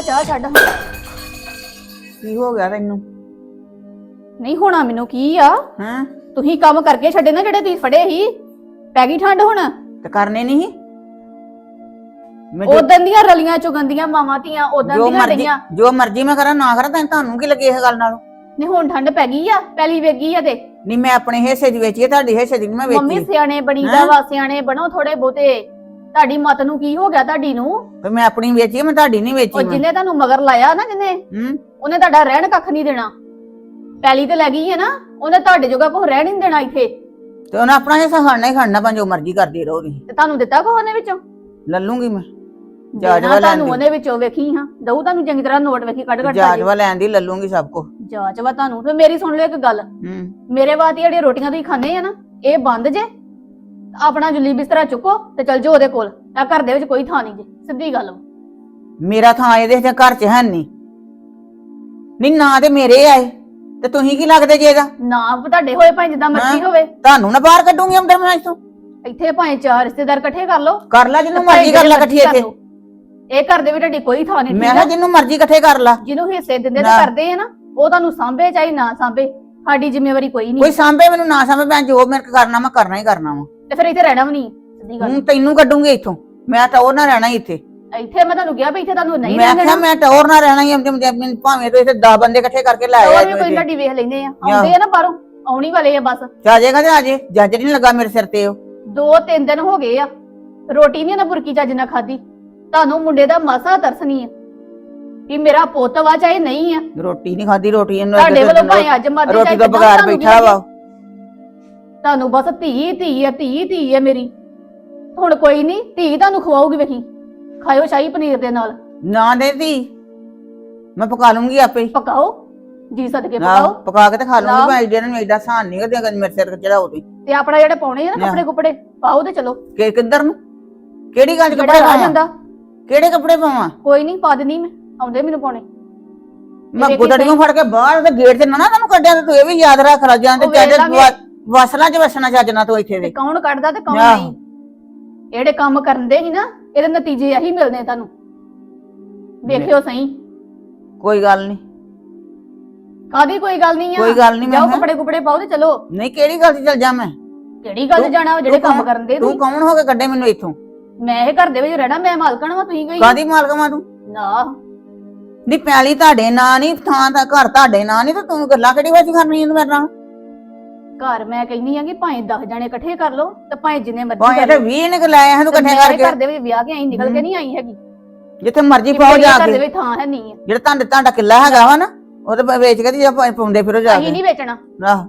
ਮਾਦਾ ਚਾਹ ਛੱਡ। ਕੀ ਹੋ ਗਿਆ ਤੈਨੂੰ? ਨਹੀਂ ਹੋਣਾ ਮੈਨੂੰ ਕੀ ਆ? ਹਾਂ? ਤੁਸੀਂ ਕੰਮ ਕਰਕੇ ਛੱਡੇ ਨਾ ਜਿਹੜੇ ਤੁਸੀਂ ਫੜੇ ਸੀ। ਪੈ ਗਈ ਠੰਡ ਹੁਣ? ਤੇ ਕਰਨੇ ਨਹੀਂ? ਮੈਂ ਜੋ- ਉਦੋਂ ਦੀਆਂ ਰਲੀਆਂ ਚੁਗੰਦੀਆਂ ਮਾਵਾਂ ਧੀਆਂ ਉਦੋਂ ਜੋ ਦੀਆਂ ਮਰਜ਼ੀ ਰਹੀਆਂ ਜੋ ਮਰਜ਼ੀ ਮੈਂ ਕਰਾਂ ਨਾ ਕਰਾਂ ਤੈਨੂੰ ਤੁਹਾਨੂੰ ਕੀ ਲੱਗੇ ਇਸ ਗੱਲ ਨਾਲ? ਨਹੀਂ ਹੁਣ ਠੰਡ ਪੈ ਗਈ ਆ ਪਹਿਲੀ ਵੇਗੀ ਆ ਤੇ। ਨਹੀਂ ਮੈਂ ਆਪਣੇ ਹਿੱਸੇ ਦੀ ਵੇਚੀ ਹੈ ਤੁਹਾਡੀ ਹਿੱਸੇ ਦੀ ਨੀ ਮੈਂ ਮੰਮੀ ਵੇਚੀ ਸਿਆਣੇ ਬਣੀ ਦਾ ਹੈਂ? ਵਾ ਸਿਆਣੇ ਬਣੋ ਥੋੜੇ ਬਹੁਤੇ। ਤੁਹਾਡੀ ਮਤ ਨੂੰ ਕੀ ਹੋ ਗਿਆ ਤੁਹਾਡੀ ਨੂੰ? ਤੇ ਮੈਂ ਆਪਣੀ ਵੇਚੀ ਮੈਂ ਤੁਹਾਡੀ ਨਹੀਂ ਉਹ ਵੇਚੀ ਮੈਂ। ਜਿਹਨੇ ਤੁਹਾਨੂੰ ਮਗਰ ਲਾਇਆ ਨਾ ਜਿਹਨੇ ਹੂੰ। ਉਹਨੇ ਤੁਹਾਡਾ ਰਹਿਣ ਕੱਖ ਨਹੀਂ ਦੇਣਾ। ਪਹਿਲੀ ਤੇ ਲੱਗੀ ਹੈ ਨਾ ਉਹਨੇ ਤੁਹਾਡੇ ਜੋਗਾ ਕੁਝ ਰਹਿਣ ਹੀ ਨਹੀਂ ਦੇਣਾ ਇੱਥੇ। ਤੇ ਉਹਨੇ ਆਪਣਾ ਹਿੱਸਾ ਖਾਣਾ ਹੀ ਖਾਣਾ ਭਾਂ ਜੋ ਮਰਜ਼ੀ ਕਰਦੀ ਰਹੋ ਤੁਸੀਂ। ਤੇ ਤੁਹਾਨੂੰ ਦਿੱਤਾ ਕੁਛ ਉਹਨੇ ਵਿੱਚੋਂ? ਲੈ ਲੂੰਗੀ ਮੈਂ। ਜਾਜ ਦੇਣਾ ਤੁਹਾਨੂੰ ਉਹਨੇ ਵਿੱਚੋਂ ਵੇਖੀ ਹਾਂ। ਦਊ ਤੁਹਾਨੂੰ ਚੰਗੀ ਤਰ੍ਹਾਂ ਨੋਟ ਵੇਖੀ ਕੱਢ ਕੱਢ ਜਾਜ ਵਾ ਲੈਣ ਦੀ ਲੈ ਲੂੰਗੀ ਸਭ ਕੁਝ ਜਾਚ ਵਾ ਤੁਹਾਨੂੰ ਤੇ ਮੇਰੀ ਸੁਣ ਲਿਓ ਇੱਕ ਗੱਲ। ਹੂੰ। ਮੇਰੇ ਵਾਸਤੇ ਜਿਹੜੀਆਂ ਰੋਟੀਆਂ ਤੁਸੀਂ ਖਾਂਦੇ ਆ ਨਾ ਇਹ ਬੰਦ ਜੇ। ਆਪਣਾ ਜੁੱਲੀ ਬਿਸਤਰਾ ਚੁੱਕੋ ਤੇ ਚਲ ਜਾਓ ਉਹਦੇ ਕੋਲ। ਆ ਘਰ ਦੇ ਵਿੱਚ ਕੋਈ ਥਾਂ ਨਹੀਂ ਜੇ ਸਿੱਧੀ ਗੱਲ ਵਾ। ਮੇਰਾ ਥਾਂ ਇਹਦੇ ਚ ਘਰ ਚ ਹੈ ਨਹੀਂ। ਨਹੀਂ ਨਾ ਤੇ ਮੇਰੇ ਆਏ। ਤੇ ਤੁਸੀਂ ਕੀ ਲੱਗਦੇ ਜੇ ਇਹਦਾ? ਨਾ ਤੁਹਾਡੇ ਹੋਏ ਭਾਵੇਂ ਜਿੱਦਾਂ ਮਰਜ਼ੀ ਹੈਂ? ਹੋਵੇ। ਤੁਹਾਨੂੰ ਨਾ ਬਾਹਰ ਕੱਢੂੰਗੀ ਅੰਦਰ ਮੈਂ ਇੱਥੋਂ। ਇੱਥੇ ਭਾਵੇਂ ਚਾਰ ਰਿਸ਼ਤੇਦਾਰ ਇਕੱਠੇ ਕਰ ਲਓ ਕਰ ਲੈ ਜਿੰਨੂੰ ਮਰਜ਼ੀ ਕਰ ਲੈ ਇਕੱਠੀ ਇੱਥੇ। ਇਹ ਘਰ ਦੇ ਵਿੱਚ ਤੁਹਾਡੀ ਕੋਈ ਥਾਂ ਨਹੀਂ ਮੈਂ ਠੀਕ ਕਿਹਾ ਜਿੰਨੂੰ ਮਰਜ਼ੀ ਇਕੱਠੇ ਕਰ ਲਾ। ਜਿਹਨੂੰ ਹਿੱਸੇ ਦਿੰਦੇ ਤੇ ਨਾ। ਕਰਦੇ ਆ ਨਾ ਉਹ ਤੁਹਾਨੂੰ ਸਾਂਭੇ ਚਾਹੀ ਨਾ ਸਾਂਭੇ ਸਾਡੀ ਜ਼ਿੰਮੇਵਾਰੀ ਕੋਈ ਨਹੀਂ। ਕੋਈ ਸਾਂਭੇ ਮੈਨੂੰ ਨਾ ਸਾਂਭੇ ਮੈਂ ਜੋ ਮੇਰੇ ਕਰਨਾ ਮੈਂ ਕਰਨਾ ਹੀ ਕਰਨਾ ਵਾ। ਤੇ ਫਿਰ ਇੱਥੇ ਰਹਿਣਾ ਵੀ ਨਹੀਂ ਸਿੱਧੀ ਗੱਲ। ਹੁਣ ਤੈਨੂੰ ਕੱਢੂੰਗੀ ਇੱਥੋਂ। ਮੈਂ ਤਾਂ ਉਹ ਨਾ ਰਹਿਣਾ ਹੀ ਇੱਥੇ। ਇੱਥੇ ਮੈਂ ਤੁਹਾਨੂੰ ਕਿਹਾ ਵੀ ਇੱਥੇ ਤੁਹਾਨੂੰ ਨਹੀਂ ਮੈਂ ਰਹਿਣਾ ਕਿਹਾ ਮੈਂ ਟੌਰ ਨਾ ਰਹਿਣਾ ਹੀ ਆਪਣੇ ਆਪਣੇ ਭਾਵੇਂ ਤੋਂ ਇੱਥੇ 10 ਬੰਦੇ ਇਕੱਠੇ ਕਰਕੇ ਲੈ ਹੋਰ ਆਇਆ ਵੀ ਕੋਈ। ਤੁਹਾਡੀ ਵੇਖ ਲੈਂਦੇ ਆ। ਆਉਂਦੇ ਆ ਨਾ ਬਾਹਰੋਂ ਆਉਣੀ ਵਾਲੇ ਆ ਬਸ। ਆ ਜਾਏਗਾ ਤੇ ਆ ਜੇ ਜੱਜ ਨਹੀਂ ਲੱਗਾ ਮੇਰੇ ਸਿਰ ਤੇ ਉਹ। ਦੋ ਤਿੰਨ ਦਿਨ ਹੋ ਗਏ ਆ। ਰੋਟੀ ਨਹੀਂ ਨਾ ਬੁਰਕੀ ਚੱਜ ਨਾਲ ਖਾਦੀ ਤੁਹਾਨੂੰ ਮੁੰਡੇ ਦਾ ਮਾਸਾ ਤਰਸ ਨਹੀਂ ਆ। ਕਿ ਮੇਰਾ ਪੁੱਤ ਵਾ ਚਾਹੇ ਨਹੀਂ ਆ। ਰੋਟੀ ਨਹੀਂ ਖਾਦੀ ਰੋਟੀ ਇਹਨੂੰ ਤੁਹਾਡੇ ਵੱਲੋਂ ਭਾਵੇਂ ਅੱਜ ਮਰਦੀ ਰੋਟੀ ਕਿੱਦਾਂ ਬਗਾਰ ਬੈਠਾ ਵਾ। ਤੁਹਾਨੂੰ ਬਸ ਧੀ ਧੀ ਆ ਧੀ ਧੀ ਆ ਮੇਰੀ। ਹੁਣ ਕੋਈ ਨਹੀਂ ਧੀ ਤੁਹਾਨੂੰ ਖਵਾਉਗੀ ਵੇਖੀ ਖਾਇਓ ਸ਼ਾਹੀ ਪਨੀਰ ਦੇ ਨਾਲ। ਨਾ ਦੇ ਦੀ ਮੈਂ ਪਕਾ ਲੂੰਗੀ ਆਪੇ। ਹੀ ਪਕਾਓ ਜੀ ਸਦਕੇ ਪਕਾਓ। ਪਕਾ ਕੇ ਤੇ ਖਾ ਲੂੰਗੀ। ਮੈਂ ਐਡੇ ਨੂੰ ਐਡਾ ਸਾਨ ਨਹੀਂ ਕਰਦੀ ਅਗਰ ਮੇਰੇ ਸਿਰ ਤੇ ਚੜਾਓ ਤੁਸੀਂ ਤੇ ਆਪਣਾ ਜਿਹੜੇ ਪਾਉਣੇ ਆ ਨਾ। ਕੱਪੜੇ ਕੁਪੜੇ ਪਾਓ ਤੇ ਚਲੋ। ਕਿ ਕਿੱਧਰ ਨੂੰ? ਕਿਹੜੀ ਗੱਲ ਚ ਜਿਹੜਾ ਕੱਪੜੇ ਆ ਪਾਵਾਂ? ਜਾਂਦਾ? ਕਿਹੜੇ ਕੱਪੜੇ ਪਾਵਾਂ? ਕੋਈ ਨਹੀਂ ਪਾ ਦੇਣੀ ਮੈਂ ਆਉਂਦੇ ਮੈਨੂੰ ਪਾਉਣੇ। ਮੈਂ ਗੁੱਦੜੀਆਂ ਫੜ ਕੇ ਬਾਹਰ ਤੇ ਗੇਟ ਤੇ ਨਾ ਨਾ ਤੈਨੂੰ ਕੱਢਿਆ ਤੇ ਤੂੰ ਇਹ ਵੀ ਯਾਦ ਰੱਖ ਲਾ ਜਾਂ ਤੇ ਉਹ ਵੇਖ ਚੱਜ ਲਾਂਗੇ। ਵ- ਵਸਲਾਂ ਚ ਵਸਣਾ ਚੱਜਣਾ ਤੂੰ ਇੱਥੇ ਤੇ ਦੇ ਕੌਣ ਕੱਢਦਾ ਤੇ ਕੌਣ ਆਹੋ। ਨਹੀਂ? ਜਿਹੜੇ ਕੰਮ ਕਰਦੇ ਸੀ ਨਾ ਇਹਦੇ ਨਤੀਜੇ ਇਹੀ ਮਿਲਨੇ ਤੁਹਾਨੂੰ। ਵੇਖਿਓ ਸਹੀ। ਕੋਈ ਗੱਲ ਨਹੀਂ। ਕਾਦੀ ਕੋਈ ਗੱਲ ਨਹੀਂ ਆ? ਕੋਈ ਗੱਲ ਨਹੀਂ ਜਾਓ ਮੈਂ ਕੱਪੜੇ ਕੁਪੜੇ ਪਾਓ ਤੇ ਚਲੋ। ਨਹੀਂ ਕਿਹੜੀ ਗੱਲ ਚ ਚੱਲ ਜਾ ਮੈਂ? ਕਿਹੜੀ ਗੱਲ 'ਚ ਤੂੰ- ਜਾਣਾ ਵਾ ਜਿਹੜੇ ਤੂੰ ਕੰਮ ਕੌਣ- ਕਰਨ ਦੇ ਤੂੰ ਤੁਸੀਂ ਕੌਣ ਹੋ ਕੇ ਕੱਢੇ ਮੈਨੂੰ ਇੱਥੋਂ? ਮੈਂ ਇਹ ਘਰ ਦੇ ਵਿੱਚ ਰਹਿਣਾ ਮੈਂ ਮਾਲਕਣ ਵਾਂ ਤੁਸੀਂ ਕੋਈ ਕਾਦੀ ਮਾਲਕ ਮਾ ਤੂੰ? ਨਾ। ਨਹੀਂ ਪੈਲੀ ਤੁਹਾਡੇ ਨਾਂ ਨਹੀਂ ਥਾਂ ਦਾ ਘਰ ਤੁਹਾਡੇ ਨਾਂ ਨਹੀਂ ਤੇ ਤੂੰ ਗੱਲਾਂ ਕਿਹੜੀ ਵਾਜੀ ਕਰਨੀ ਤੂੰ ਮੇਰੇ ਨਾਲ? ਘਰ ਮੈਂ ਕਹਿੰਦੀ ਆ ਕਿ ਭਾਵੇਂ 10 ਜਣੇ ਇਕੱਠੇ ਕਰ ਲਓ ਤੇ ਭਾਵੇਂ ਜਿੰਨੇ ਮਰਜ਼ੀ ਭਾਵੇਂ ਕਰ ਤੇ ਲਓ। 20 ਨਿਕਲ ਆਏ ਹਨ ਤੂੰ ਤੇ ਇਕੱਠੇ ਮੈਂ ਇਹ ਕਰਕੇ। ਘਰ ਦੇ ਵਿੱਚ ਵਿਆਹ ਕੇ ਆਈ ਨਿਕਲ ਕੇ ਨਹੀਂ ਆਈ ਹੈਗੀ। ਜਿੱਥੇ ਮਰਜ਼ੀ ਪਾਓ ਮੇਰੇ ਜਾ ਘਰ ਦੇ ਕੇ ਵਿੱਚ ਥਾਂ ਹੈ ਨਹੀਂ ਆ। ਜਿਹੜਾ ਤੁਹਾਡੇ ਤੁਹਾਡਾ ਕਿੱਲਾ ਹੈਗਾ ਵਾ ਨਾ ਉਹ ਤੇ ਵੇਚ ਕੇ ਤੇ ਜਾਂ ਪਾ- ਪਾਉਂਦੇ ਫਿਰੋ ਜਾ ਅਸੀਂ ਕੇ। ਨਹੀਂ ਵੇਚਣਾ। ਆਹ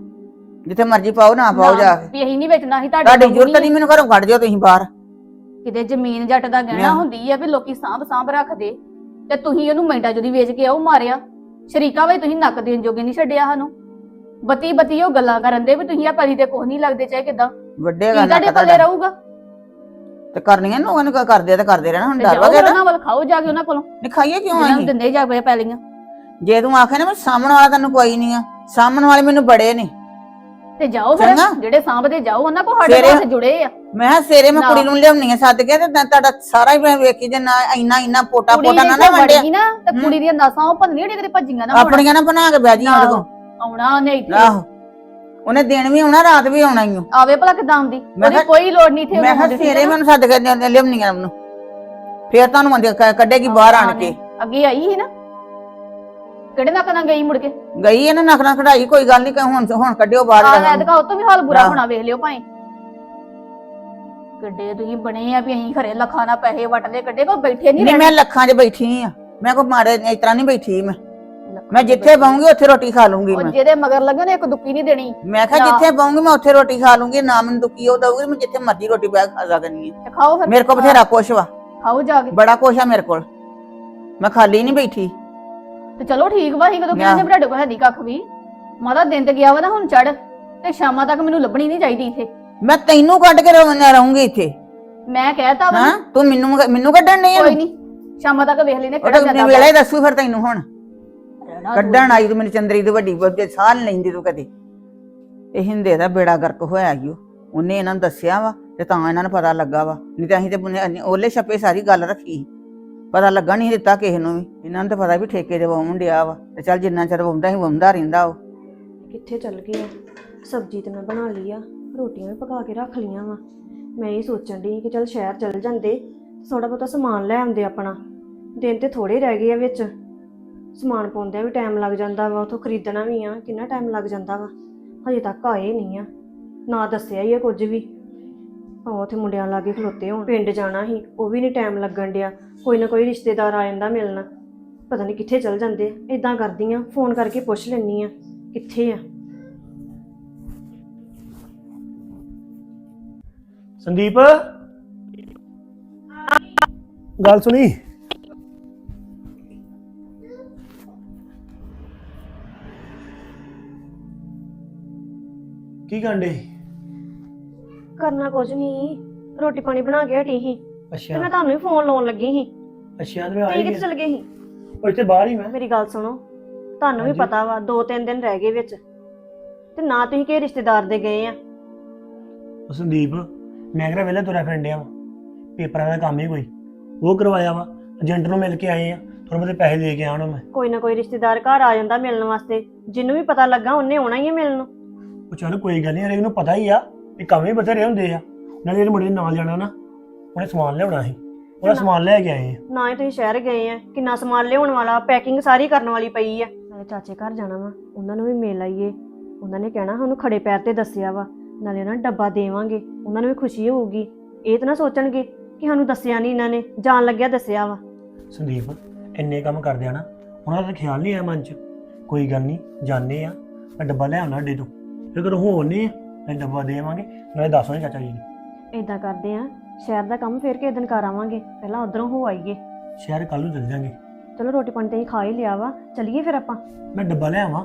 ਜਿੱਥੇ ਮਰਜ਼ੀ ਪਾਓ ਨਾ ਪਾਓ ਜਾ ਕੇ। ਵੀ ਅਸੀਂ ਨਹੀਂ ਵੇਚਣਾ ਅਸੀਂ ਤੁਹਾਡੇ ਤੁਹਾਡੀ ਜ਼ਰੂਰਤ ਨਹੀਂ। ਮੈਨੂੰ ਘਰੋਂ ਕੱਢ ਦਿਓ ਤੁਸੀਂ ਬਾਹਰ। ਕਿਤੇ ਜ਼ਮੀਨ ਜੱਟ ਦਾ ਗਹਿਣਾ ਲਿਆ। ਹੁੰਦੀ ਆ ਵੀ ਲੋਕੀ ਸਾਂਭ ਸਾਂਭ ਰੱਖਦੇ ਤੇ ਤੁਸੀਂ ਉਹਨੂੰ ਮਿੰਟਾਂ ਜਦੀ ਵੇਚ ਕੇ ਆਓ ਮਾਰਿਆ। ਸ਼ਰੀਕਾ ਵਿੱਚ ਤੁਸੀਂ ਨੱਕ ਦੇਣ ਜੋਗੇ ਨਹੀਂ ਛੱਡਿਆ ਸਾਨੂੰ। ਬੱਤੀ ਬੱਤੀ ਉਹ ਗੱਲਾਂ ਕਰਨ ਦੇ ਵੀ ਤੁਸੀਂ ਆ ਪਰੀ ਤੇ ਕੁਝ ਨਹੀਂ ਲੱਗਦੇ ਚਾਹੇ ਕਿਦਾਂ। ਵੱਡੇ ਕੀ ਗੱਲ ਤੁਹਾਡੇ ਨਾ ਪੱਲੇ ਰਹੂਗਾ। ਤੇ ਕਰਨੀਆਂ ਨੂੰ ਉਹਨੂੰ ਕਰਦੇ ਆ ਤੇ ਕਰਦੇ ਰਹਿਣਾ ਹੁਣ ਡਰ ਫਿਰ ਉਹਨਾਂ ਵੱਲ ਖਾਓ ਜਾ ਕੇ ਉਹਨਾਂ ਕੋਲੋਂ। ਨਹੀਂ ਖਾਈਏ ਕਿਉਂ ਨੂੰ ਆਹੀਂ ਦਿੰਦੇ ਜਾ ਪਏ ਪੈਲੀਆਂ ਜੇ ਤੂੰ ਆਖੇ ਨਾ ਮੈਂ ਸਾਹਮਣ ਵਾਲਾ ਤੈਨੂੰ ਕੋਈ ਨਹੀਂ ਆ ਸਾਹਮਣ ਵਾਲੇ ਮੈਨੂੰ ਬੜੇ ਨੇ। ਤੇ ਜਾਓ ਫਿਰ। ਜਿਹੜੇ ਸਾਂਭਦੇ ਜਾਓ ਉਹਨਾਂ ਕੋਲ ਸਾਡੇ ਨਾਲ ਜੁੜੇ ਆ। ਮੈਂ ਸਵੇਰੇ ਮੈਂ ਨਾ। ਕੁੜੀ ਨੂੰ ਲਿਆਉਣੀ ਆ ਸੱਦ ਕੇ ਤੇ ਤੈਂ- ਤੁਹਾਡਾ ਸਾਰਾ ਹੀ ਮੈਂ ਵੇਖੀ ਜੇ ਨਾ ਇੰਨਾ ਇੰਨਾ ਪੋਟਾ ਪੋਟਾ ਨੇ ਨਾ ਨਾ ਵੰਡਿਆ। ਨਾ ਤੇ। ਕੁੜੀ ਦੀਆਂ ਨਾਸਾਂ ਉਹ ਭੰਨੀਆਂ ਜਿਹੜੀਆਂ ਕਿਤੇ ਭੱਜੀਆਂ ਨਾ ਆਪਣੀਆਂ ਨਾ ਬਣਾ ਕੇ ਬਹਿ ਜੀ ਉਹਦੇ ਕੋਲ। ਆਉਣਾ ਉਹਨੇ ਇੱਥੇ। ਆਹੋ। ਉਹਨੇ ਦਿਨ ਵੀ ਆਉਣਾ ਰਾਤ ਵੀ ਆਉਣਾ ਹੀ ਆਵੇ ਭਲਾ ਕਿਦਾਂ ਆਉਂਦੀ? ਮੈਂ ਉਹਦੀ ਕਿਹਾ- ਕੋਈ ਲੋੜ ਨਹੀਂ ਇੱਥੇ ਮੈਂ ਕਿਹਾ ਸਵੇਰੇ ਨਾ? ਮੈਨੂੰ ਸੱਦ ਕੇ ਲਿਆਉਣੀ ਆ ਉਹਨੂੰ ਫੇਰ ਤੁਹਾਨੂੰ ਮੰਦੇ ਕੱਢੇਗੀ ਬਾਹਰ ਆਣ ਕੇ। ਅੱਗੇ ਆਈ ਸੀ ਨਾ? ਕਿਹੜੇ ਨੱਕ ਨਾਲ ਗਈ ਮੁੜ ਕੇ? ਗਈ ਇਹਨੇ ਨਖਣਾ ਕਢਾਈ ਕੋਈ ਗੱਲ ਨਹੀਂ ਹੁਣ ਹੁਣ ਕੱਢਿਓ ਬਾਹਰ ਆ ਐਤਕਾ ਉਹ ਤੋਂ ਵੀ ਹਾਲ ਬੁਰਾ ਆਹ। ਹੋਣਾ ਵੇਖ ਲਿਓ ਭਾਈ ਕਿੱਡੇ ਤੁਸੀਂ ਬਣੇ ਆ ਵੀ ਅਸੀਂ ਖਰੇ ਲੱਖਾਂ ਨਾਲ ਪੈਸੇ ਵਟਦੇ ਕੱਢੇ ਕੋ ਬੈਠੇ ਨਹੀਂ ਨਹੀਂ ਮੈਂ ਲੱਖਾਂ 'ਚ ਬੈਠੀ ਆ। ਮੈਂ ਕੋ ਮਾਰੇ ਇਸ ਤਰ੍ਹਾਂ ਨਹੀਂ ਬੈਠੀ ਮੈਂ। ਮੈਂ ਜਿੱਥੇ ਬਾਉਂਗੀ ਉੱਥੇ ਰੋਟੀ ਖਾ ਲੂੰਗੀ ਉਹ ਮੈਂ। ਜਿਹਦੇ ਮਗਰ ਲੱਗੇ ਨੇ ਇੱਕ ਦੁੱਕੀ ਨਹੀਂ ਦੇਣੀ। ਮੈਂ ਕਿਹਾ ਨਾ। ਜਿੱਥੇ ਬਾਉਂਗੀ ਮੈਂ ਉੱਥੇ ਰੋਟੀ ਖਾ ਲੂੰਗੀ ਨਾ ਮੈਨੂੰ ਦੁੱਕੀ ਉਹ ਦਊਗੀ ਮੈਂ ਜਿੱਥੇ ਮਰਜ਼ੀ ਰੋਟੀ ਬੈਗ ਖਾ ਸਕਦੀ ਆ ਤੇ ਖਾਓ ਫਿਰ। ਮੇਰੇ ਕੋਲ ਬਥੇਰਾ ਕੁਛ ਵਾ। ਖਾਓ ਜਾ ਕੇ। ਬੜਾ ਕੁਛ ਆ ਮੇਰੇ ਕੋਲ। ਮੈਂ ਖਾਲੀ ਨਹੀਂ ਬੈਠੀ। ਤੇ ਚਲੋ ਠੀਕ ਵਾ ਅਸੀਂ ਕਦੋਂ। ਕਹਿੰਦੇ ਤੁਹਾਡੇ ਕੋਲ ਹੈ ਨਹੀਂ ਕੱਖ ਵੀ। ਮਾਦਾ ਦਿਨ ਤੇ ਗਿਆ ਵਾ ਨਾ ਹੁਣ ਚੜ ਤੇ ਸ਼ਾਮਾਂ ਤੱਕ ਮੈਨੂੰ ਲੱਭਣੀ ਨਹੀਂ ਚਾਹੀਦੀ ਇੱਥੇ। ਮੈਂ ਤੈਨੂੰ ਕੱਢ ਕੇ ਰਵਾਂ ਰਹੂੰਗੀ ਇੱਥੇ। ਮੈਂ ਕਹਿਤਾ ਵਾ ਹਾਂ ਤੂੰ ਮੈਨੂੰ ਮੈਨੂੰ ਕੱਢਣ ਨਹੀਂ ਕੋਈ ਨਹੀਂ ਸ਼ਾਮਾਂ ਤੱਕ ਵੇਖ ਲੈਨੇ ਉਹ ਕਿਹੜਾ ਤਾਂ ਜਾਂਦਾ ਵੇਲੇ ਹੀ। ਦੱਸੂ ਫਿਰ ਤੈਨੂੰ ਹੁਣ। ਕੱਢਣ ਆਈ ਤੂੰ ਮੈਨੂੰ ਚੰਦਰੀ ਦੀ ਵੱਡੀ ਬਹੁਤੇ ਸਾਹ ਨੀ ਲੈਂਦੀ ਤੂੰ ਕਦੇ। ਇਹ ਹਿੰਦੇ ਦਾ ਬੇੜਾ ਗਰਕ ਹੋਇਆ ਈ ਓ। ਉਹਨੇ ਇਹਨਾਂ ਨੂੰ ਦੱਸਿਆ ਵਾ ਤੇ ਤਾਂ ਇਹਨਾਂ ਨੂੰ ਪਤਾ ਲੱਗਾ ਵਾ। ਨਹੀਂ ਤਾਂ ਅਸੀਂ ਤੇ ਬੁਨੇ- ਉਹਲੇ ਛੱਪੇ ਸਾਰੀ ਗੱਲ ਰੱਖੀ ਪਤਾ ਲੱਗਾ ਨਹੀਂ ਦਿੱਤਾ ਕਿਸੇ ਨੂੰ ਵੀ। ਇਹਨਾਂ ਨੂੰ ਤਾਂ ਪਤਾ ਵੀ ਠੇਕੇ ਤੇ ਵਾਉਣ ਡਿਆ ਵਾ ਤੇ ਚੱਲ ਜਿੰਨਾ ਚਿਰ ਵਾਉਂਦਾ ਹੀ ਵਾਉਂਦਾ ਰਹਿੰਦਾ ਉਹ ਕਿੱਥੇ ਚੱਲ ਗਏ ਆ ਸਬਜ਼ੀ ਤੇ ਮੈਂ ਬਣਾ ਲਈ ਆ। ਰੋਟੀਆਂ ਵੀ ਪਕਾ ਕੇ ਰੱਖ ਲੀਆਂ ਵਾ। ਮੈਂ ਇਹ ਸੋਚਣ ਦੀ ਕਿ ਚੱਲ ਸ਼ਹਿਰ ਚੱਲ ਜਾਂਦੇ। ਥੋੜਾ ਬਹੁਤਾ ਸਮਾਨ ਲੈ ਆਉਂਦੇ ਆਪਣਾ। ਦਿਨ ਤੇ ਥੋੜੇ ਰਹਿ ਗਏ ਆ ਵਿੱਚ। ਸਮਾਨ ਪਾਉਂਦਿਆਂ ਵੀ ਟਾਈਮ ਲੱਗ ਜਾਂਦਾ ਵਾ ਉਥੋਂ ਖਰੀਦਣਾ ਵੀ ਆ ਕਿੰਨਾ ਟਾਈਮ ਲੱਗ ਜਾਂਦਾ ਵਾ? ਹਜੇ ਤੱਕ ਆਏ ਨਹੀਂ ਆ। ਨਾ ਦੱਸਿਆ ਹੀ ਆ ਕੁਝ ਵੀ। ਉਹ ਉੱਥੇ ਮੁੰਡਿਆਂ ਲਾਗੇ ਖਲੋਤੇ ਹੋਣ। ਪਿੰਡ ਜਾਣਾ ਸੀ ਉਹ ਵੀ ਨਹੀਂ ਟਾਈਮ ਲੱਗਣ ਡਿਆ। ਕੋਈ ਨਾ ਕੋਈ ਰਿਸ਼ਤੇਦਾਰ ਆ ਜਾਂਦਾ ਮਿਲਣ। ਪਤਾ ਨਹੀਂ ਕਿੱਥੇ ਚਲ ਜਾਂਦੇ ਇਦਾਂ ਕਰਦੀ ਆ ਫੋਨ ਕਰਕੇ ਪੁੱਛ ਲੈਣੀ ਆ ਕਿੱਥੇ ਆ? ਸੰਦੀਪ? ਗੱਲ ਸੁਣੀ? ਕੀ ਗੰਡੇ ਕਰਨਾ ਕੁਝ ਨਹੀਂ ਰੋਟੀ ਪਾਣੀ ਬਣਾ ਕੇ ਹਟੀ ਸੀ ਤੇ ਅੱਛਾ ਮੈਂ ਤੁਹਾਨੂੰ ਵੀ ਫੋਨ ਲਾਉਣ ਲੱਗੀ ਸੀ। ਅੱਛਾ ਤੇ ਆ ਤੁਸੀਂ ਹੀ ਕਿੱਥੇ ਚਲ ਗਏ ਸੀ? ਉਹ ਇੱਥੇ ਬਾਹਰ ਹੀ ਮੈਂ। ਮੇਰੀ ਗੱਲ ਸੁਣੋ ਤੁਹਾਨੂੰ ਵੀ ਹਾਂਜੀ। ਪਤਾ ਵਾ ਦੋ ਤਿੰਨ ਦਿਨ ਰਹਿ ਗਏ ਵਿੱਚ। ਤੇ ਨਾ ਤੁਸੀਂ ਕਿਸੇ ਰਿਸ਼ਤੇਦਾਰ ਦੇ ਗਏ ਆ। ਉਹ ਸੰਦੀਪ ਮੈਂ ਕਿਹੜਾ ਵੇਲੇ ਤੁਰਿਆ ਫਿਰੰਡਿਆ ਵਾ। ਪੇਪਰਾਂ ਦਾ ਕੰਮ ਹੀ ਕੋਈ। ਉਹ ਕਰਵਾਇਆ ਵਾ। ਏਜੰਟ ਨੂੰ ਮਿਲ ਕੇ ਆਏ ਆ। ਥੋੜੇ ਬਹੁਤੇ ਪੈਸੇ ਦੇ ਕੇ ਆਉਣਾ ਮੈਂ। ਕੋਈ ਨਾ ਕੋਈ ਰਿਸ਼ਤੇਦਾਰ ਘਰ ਆ ਜਾਂਦਾ ਮਿਲਣ ਵਾਸਤੇ। ਜਿਹਨੂੰ ਵੀ ਪਤਾ ਲੱਗਾ ਉਹਨੇ ਆਉਣਾ ਹੀ ਹੈ ਮਿਲਣ ਨੂੰ। ਉਹ ਚੱਲ ਕੋਈ ਗੱਲ ਨਹੀਂ ਹਰੇਕ ਨੂੰ ਪਤਾ ਹੀ ਆ ਵੀ ਕੰਮ ਹੀ ਬਥੇਰੇ ਹੁੰਦੇ ਆ। ਨਾਲੇ ਜਿਹੜੇ ਮੁੰਡੇ ਨੇ ਨਾਲ ਜਾਣਾ ਨਾ ਉਹਨੇ ਸਮਾਨ ਲਿਆਉਣਾ ਸੀ। ਉਹਦਾ ਸਮਾਨ ਲੈ ਕੇ ਆਏ ਆ। ਨਾ ਹੀ ਤੁਸੀਂ ਸ਼ਹਿਰ ਗਏ ਆ ਕਿੰਨਾ ਸਮਾਨ ਲਿਆਉਣ ਵਾਲਾ ਪੈਕਿੰਗ ਸਾਰੀ ਕਰਨ ਵਾਲੀ ਪਈ ਆ। ਨਾਲੇ ਚਾਚੇ ਘਰ ਜਾਣਾ ਵਾ ਉਹਨਾਂ ਨੂੰ ਵੀ ਮਿਲ ਆਈਏ। ਉਹਨਾਂ ਨੇ ਕਹਿਣਾ ਸਾਨੂੰ ਖੜੇ ਪੈਰ ਤੇ ਦੱਸਿਆ ਵਾ ਨਾਲੇ ਉਹਨਾਂ ਨੂੰ ਡੱਬਾ ਦੇਵਾਂਗੇ ਉਹਨਾਂ ਨੂੰ ਵੀ ਖੁਸ਼ੀ ਹੋਊਗੀ। ਇਹ ਤਾਂ ਨਾ ਸੋਚਣਗੇ ਕਿ ਸਾਨੂੰ ਦੱਸਿਆ ਨਹੀਂ ਇਹਨਾਂ ਨੇ ਜਾਣ ਲੱਗਿਆ ਦੱਸਿਆ ਵਾ। ਸੰਦੀਪ ਇੰਨੇ ਕੰਮ ਕਰਦੇ ਆ ਨਾ ਉਹਨਾਂ ਦਾ ਖਿਆਲ ਨਹੀਂ ਆਇਆ ਮਨ 'ਚ। ਕੋਈ ਗੱਲ ਨਹੀਂ ਜਾਣੇ ਆ ਮੈਂ ਡੱਬਾ ਲੈ ਆਉਣਾ ਅੱਡੇ ਤੋਂ। ਫਿਰ ਕਦੋਂ ਹੋਣੇ ਆ ਮੈਂ ਡੱਬਾ ਦੇਵਾਂਗੇ ਨਾਲੇ ਦੱਸੋ ਚਾਚਾ ਜੀ ਨੂੰ। ਇਦਾਂ ਕਰਦੇ ਆ ਸ਼ਹਿਰ ਦਾ ਕੰਮ ਫੇਰ ਕਿਸੇ ਦਿਨ ਕਰ ਆਵਾਂਗੇ ਪਹਿਲਾਂ ਉਧਰੋਂ ਹੋ ਆਈਏ। ਸ਼ਹਿਰ ਕੱਲ ਨੂੰ ਚੱਲ ਜਾਾਂਗੇ। ਚਲੋ ਰੋਟੀ ਪਾਣੀ ਤੇ ਹੀ ਖਾ ਹੀ ਲਿਆ ਵਾ ਚਲੀਏ ਫਿਰ ਆਪਾਂ। ਮੈਂ ਡੱਬਾ ਲੈ ਆਵਾਂ।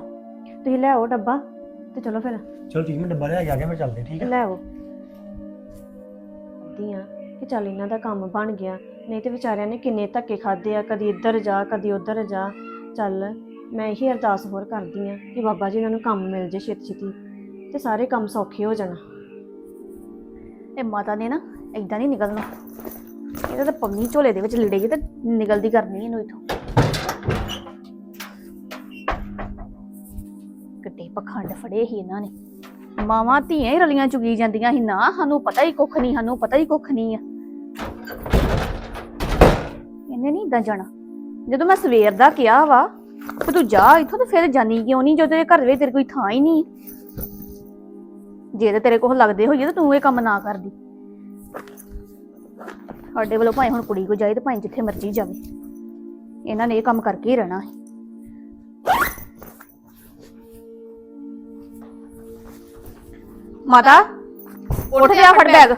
ਤੁਸੀਂ ਲੈ ਆਓ ਡੱਬਾ ਤੇ ਚਲੋ ਫਿਰ। ਚਲੋ ਠੀਕ ਮੈਂ ਡੱਬਾ ਲੈ ਕੇ ਆ ਗਿਆ ਮੈਂ ਚੱਲਦੇ ਠੀਕ ਹੈ ਲੈ ਆਓ। ਆ ਕਿ ਚੱਲ ਇਹਨਾਂ ਦਾ ਕੰਮ ਬਣ ਗਿਆ ਨਹੀਂ ਤੇ ਵਿਚਾਰਿਆਂ ਨੇ ਕਿੰਨੇ ਧੱਕੇ ਖਾਦੇ ਆ ਕਦੀ ਇੱਧਰ ਜਾ ਕਦੀ ਉੱਧਰ ਜਾ। ਚੱਲ ਮੈਂ ਇਹੀ ਅਰਦਾਸ ਹੋਰ ਕਰਦੀ ਆ ਕਿ ਬਾਬਾ ਜੀ ਇਹਨਾਂ ਨੂੰ ਕੰਮ ਮਿਲ ਜੇ ਛੇਤੀ ਛੇਤੀ ਤੇ ਸਾਰੇ ਕੰਮ ਸੌਖੇ ਹੋ ਜਾਣਾ। ਇਹ ਮਾਤਾ ਨੇ ਨਾ ਏਦਾਂ ਨਹੀਂ ਨਿਕਲਣਾ। ਇਹਦਾ ਤਾਂ ਪੰਨੀ ਝੋਲੇ ਦੇ ਵਿੱਚ ਲਿੜੇਗੀ ਤੇ ਨਿਕਲਦੀ ਕਰਨੀ ਇਹਨੂੰ ਇਥੋਂ। ਕਿੱਡੇ ਪਖੰਡ ਫੜੇ ਹੀ ਇਹਨਾਂ ਨੇ। ਮਾਵਾਂ ਧੀਆਂ ਹੀ ਰਲੀਆਂ ਚੁਗੀ ਜਾਂਦੀਆਂ ਸੀ। ਨਾ ਸਾਨੂੰ ਪਤਾ ਹੀ ਕੁੱਖ ਨਹੀਂ, ਸਾਨੂੰ ਪਤਾ ਹੀ ਕੁੱਖ ਨਹੀਂ ਆ। ਇਹਨੇ ਨਹੀਂ ਇਦਾਂ ਜਾਣਾ। ਜਦੋਂ ਮੈਂ ਸਵੇਰ ਦਾ ਕਿਹਾ ਵਾ ਤੇ ਤੂੰ ਜਾ ਇੱਥੋਂ ਤੇ ਫਿਰ ਜਾਨੀ ਕਿਉਂ ਨਹੀਂ? ਜਦੋਂ ਇਹ ਘਰ ਵਿੱਚ ਤੇਰੇ ਕੋਈ ਥਾਂ ਹੀ ਨਹੀਂ। ਜੇ ਤੇ ਤੇਰੇ ਕੋਲ ਲੱਗਦੇ ਹੋਈਏ ਤਾਂ ਤੂੰ ਇਹ ਕੰਮ ਨਾ ਕਰਦੀ। ਸਾਡੇ ਵੱਲੋਂ ਭਾਵੇਂ ਹੁਣ ਕੁੜੀ ਕੋ ਜਾਏ ਤੇ ਭਾਵੇਂ ਜਿੱਥੇ ਮਰਜ਼ੀ ਜਾਵੇ। ਇਹਨਾਂ ਨੇ ਇਹ ਕੰਮ ਕਰਕੇ ਹੀ ਰਹਿਣਾ ਹੈ। ਮਾਤਾ ਉੱਠ ਜਾ ਫੜ ਬੈਗ।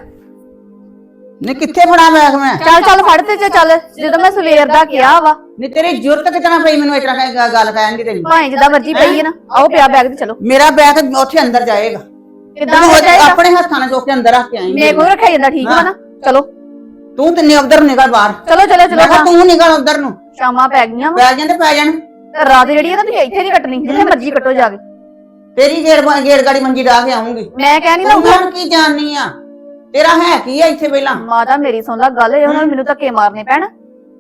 ਨਹੀਂ ਕਿੱਥੇ ਫੜਾ ਬੈਗ ਮੈਂ? ਚੱਲ ਚੱਲ ਫੜ ਤੇ ਚ ਚੱਲ। ਜਦੋਂ ਮੈਂ ਸਵੇਰ ਦਾ ਕਿਹਾ ਵਾ। ਨਹੀਂ ਤੇਰੀ ਜ਼ਰੂਰਤ ਕਿਤਨਾ ਪਈ ਮੈਨੂੰ ਕਹਿ- ਗੱਲ ਕਹਿਣ ਦੀ ਤੇਰੀ। ਭਾਵੇਂ ਜਿੱਦਾਂ ਮਰਜ਼ੀ ਪਈ ਹੈ ਨਾ। ਆਓ ਪਿਆ ਬੈਗ ਤੇ ਚਲੋ। ਮੇਰਾ ਬੈਗ ਉੱਥੇ ਅੰਦਰ ਜਾਏਗਾ। ਕਿੱਦਾਂ ਤੂੰ ਹੋ ਜਾਏਗਾ ਆਪਣੇ ਹੱਥਾਂ ਨਾਲ ਚੁੱਕ ਕੇ ਅੰਦਰ ਰੱਖ ਕੇ ਆਈ ਮੇਰੇ ਕੋਲ ਰੱਖਿਆ ਜਾਂਦਾ ਠੀਕ ਵਾ ਨਾ? ਚਲੋ। ਤੂੰ ਤੇ ਉਧਰ ਨਿਕਲ ਬਾਹਰ। ਚਲੋ ਚਲੋ ਚਲੋ ਮੈਂ ਕਿਹਾ ਹਾਂ। ਤੂੰ ਨਿਕਲ ਉਧਰ ਨੂੰ। ਸ਼ਾਮਾਂ ਪੈ ਗਈਆਂ ਵਾ। ਪੈ ਜਾਂਦੇ ਪੈ ਜਾਣ। ਰਾਤ ਜਿਹੜੀ ਹੈ ਨਾ ਤੁਸੀਂ ਇੱਥੇ ਨਹੀਂ ਕੱਟਣੀ ਜਿੱਥੇ ਮਰਜ਼ੀ ਕੱਟੋ ਜਾ ਕੇ। ਤੇਰੀ ਗੇੜ ਗੇੜ ਗਾੜੀ ਮੰਜੀ ਡਾ ਕੇ ਆਉਂਗੀ ਮੈਂ ਕਹਿ ਨਹੀਂ ਤੂੰ ਲਾਉਂਗਾ ਹੁਣ ਕੀ ਜਾਣਨੀ ਆ? ਤੇਰਾ ਹੈ ਕੀ ਆ ਇੱਥੇ ਪਹਿਲਾਂ? ਮਾਤਾ ਮੇਰੀ ਸੁਣ ਲੈ ਗੱਲ ਇਹ ਉਹਨਾਂ ਨੂੰ ਮੈਨੂੰ ਧੱਕੇ ਮਾਰਨੇ ਪੈਣ।